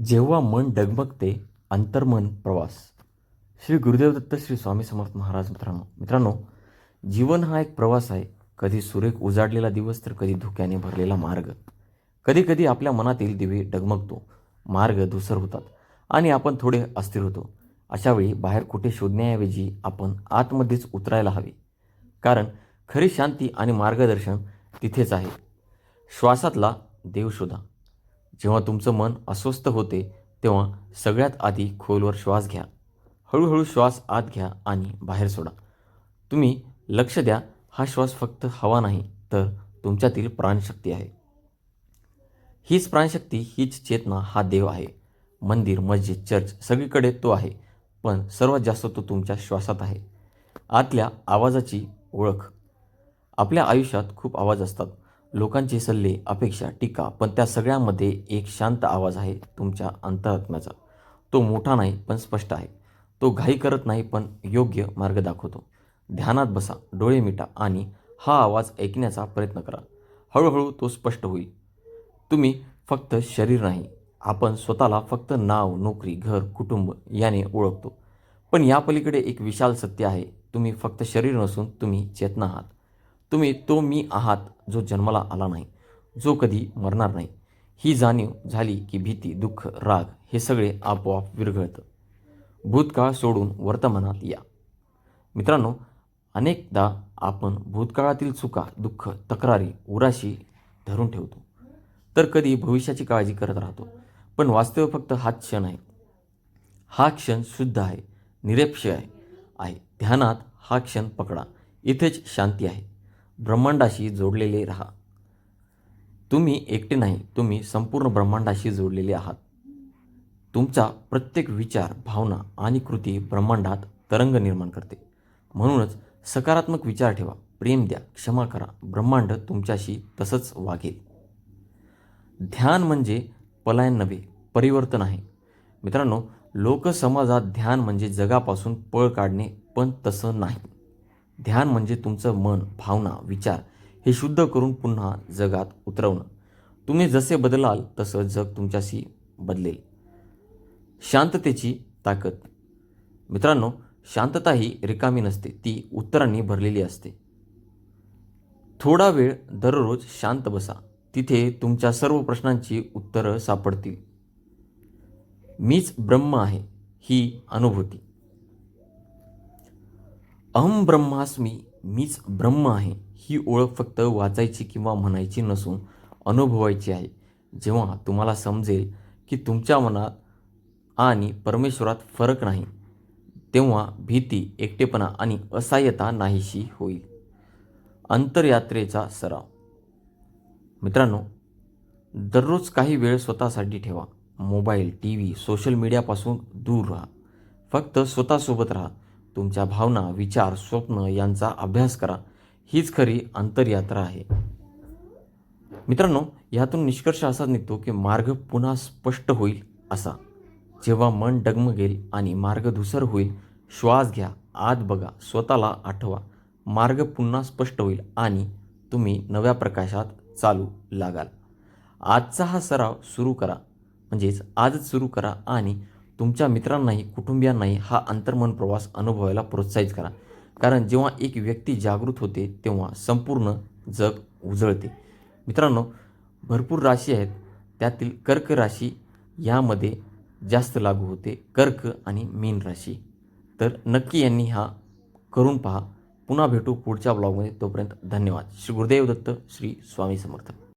जेव्हा मन डगमगते अंतर्मन प्रवास. श्री गुरुदेव दत्त श्री स्वामी समर्थ महाराज मित्रांनो मित्रांनो जीवन हा एक प्रवास आहे. कधी सुरेख उजाडलेला दिवस तर कधी धुक्याने भरलेला मार्ग. कधी कधी आपल्या मनातील दिवे डगमगतो. मार्ग धुसर होतात आणि आपण थोडे अस्थिर होतो. अशावेळी बाहेर कुठे शोधण्याऐवजी आपण आतमध्येच उतरायला हवे. कारण खरी शांती आणि मार्गदर्शन तिथेच आहे. श्वासातला देव शोधा. जेव्हा तुमचं मन अस्वस्थ होते तेव्हा सगळ्यात आधी खोलवर श्वास घ्या. हळूहळू श्वास आत घ्या आणि बाहेर सोडा. तुम्ही लक्ष द्या हा श्वास फक्त हवा नाही तर तुमच्यातील प्राणशक्ती आहे. हीच प्राणशक्ती हीच चेतना हा देव आहे. मंदिर मस्जिद चर्च सगळीकडे तो आहे पण सर्वात जास्त तो तुमच्या श्वासात आहे. आतल्या आवाजाची ओळख. आपल्या आयुष्यात खूप आवाज असतात. लोकांचे सल्ले अपेक्षा टीका पण त्या सगळ्यामध्ये एक शांत आवाज आहे तुमच्या अंतरात्म्याचा. तो मोठा नाही पण स्पष्ट आहे. तो घाई करत नाही पण योग्य मार्ग दाखवतो. ध्यानात बसा डोळे मिटा आणि हा आवाज ऐकण्याचा प्रयत्न करा. हळूहळू तो स्पष्ट होईल. तुम्ही फक्त शरीर नाही आपण स्वतःला फक्त नाव नोकरी घर कुटुंब याने ओळखतो. पण या पलीकडे एक विशाल सत्य आहे तुम्ही फक्त शरीर नसून तुम्ही चेतना आहात. तुम्ही तो मी आहात जो जन्माला आला नाही जो कधी मरणार नाही. ही जाणीव झाली की भीती दुःख राग हे सगळे आपोआप विरघळतं. भूतकाळ सोडून वर्तमानात या. मित्रांनो अनेकदा आपण भूतकाळातील चुका दुःख तक्रारी उराशी धरून ठेवतो. तर कधी भविष्याची काळजी करत राहतो. पण वास्तव फक्त हाच क्षण आहे. हा क्षण शुद्ध आहे निरपेक्ष आहे. आहे. ध्यानात हा क्षण पकडा. इथेच शांती आहे. ब्रह्मांडाशी जोडलेले राहा. तुम्ही एकटे नाही तुम्ही संपूर्ण ब्रह्मांडाशी जोडलेले आहात. तुमचा प्रत्येक विचार भावना आणि कृती ब्रह्मांडात तरंग निर्माण करते. म्हणूनच सकारात्मक विचार ठेवा प्रेम द्या क्षमा करा ब्रह्मांड तुमच्याशी तसंच वागेल. ध्यान म्हणजे पलायन नव्हे परिवर्तन आहे. मित्रांनो लोकसमाजात ध्यान म्हणजे जगापासून पळ काढणे पण तसं नाही. ध्यान म्हणजे तुमचं मन भावना विचार हे शुद्ध करून पुन्हा जगात उतरवणं. तुम्ही जसे बदलाल तसं जग तुमच्याशी बदलेल. शांततेची ताकद. मित्रांनो शांतता ही रिकामी नसते ती उत्तरांनी भरलेली असते. थोडा वेळ दररोज शांत बसा. तिथे तुमच्या सर्व प्रश्नांची उत्तरं सापडतील. मीच ब्रह्म आहे ही अनुभूती. अहम ब्रह्मास्मी मीच ब्रह्म आहे ही ओळख फक्त वाचायची किंवा म्हणायची नसून अनुभवायची आहे. जेव्हा तुम्हाला समजेल की तुमच्या मनात आणि परमेश्वरात फरक नाही तेव्हा भीती एकटेपणा आणि असहाय्यता नाहीशी होईल. अंतरयात्रेचा सराव. मित्रांनो दररोज काही वेळ स्वतःसाठी ठेवा. मोबाईल टी व्ही सोशल मीडियापासून दूर राहा. फक्त स्वतःसोबत राहा. तुमच्या भावना विचार स्वप्न यांचा अभ्यास करा. हीच खरी अंतरयात्रा आहे. मित्रांनो यातून निष्कर्ष असा निघतो की मार्ग पुन्हा स्पष्ट होईल असा. जेव्हा मन डगमगेल आणि मार्ग धुसर होईल श्वास घ्या आत बघा स्वतःला आठवा. मार्ग पुन्हा स्पष्ट होईल आणि तुम्ही नव्या प्रकाशात चालू लागाल. आजचा हा सराव सुरू करा. म्हणजेच आजच सुरू करा आणि तुमच्या मित्रांनाही कुटुंबियांनाही हा अंतर्मन प्रवास अनुभवायला प्रोत्साहित करा. कारण जेव्हा एक व्यक्ती जागृत होते तेव्हा संपूर्ण जग उजळते. मित्रांनो भरपूर राशी आहेत. त्यातील कर्क राशी यामध्ये जास्त लागू होते. कर्क आणि मीन राशी. तर नक्की यांनी हा करून पहा. पुन्हा भेटू पुढच्या ब्लॉगमध्ये. तोपर्यंत धन्यवाद. श्री गुरुदेव दत्त श्री स्वामी समर्थ.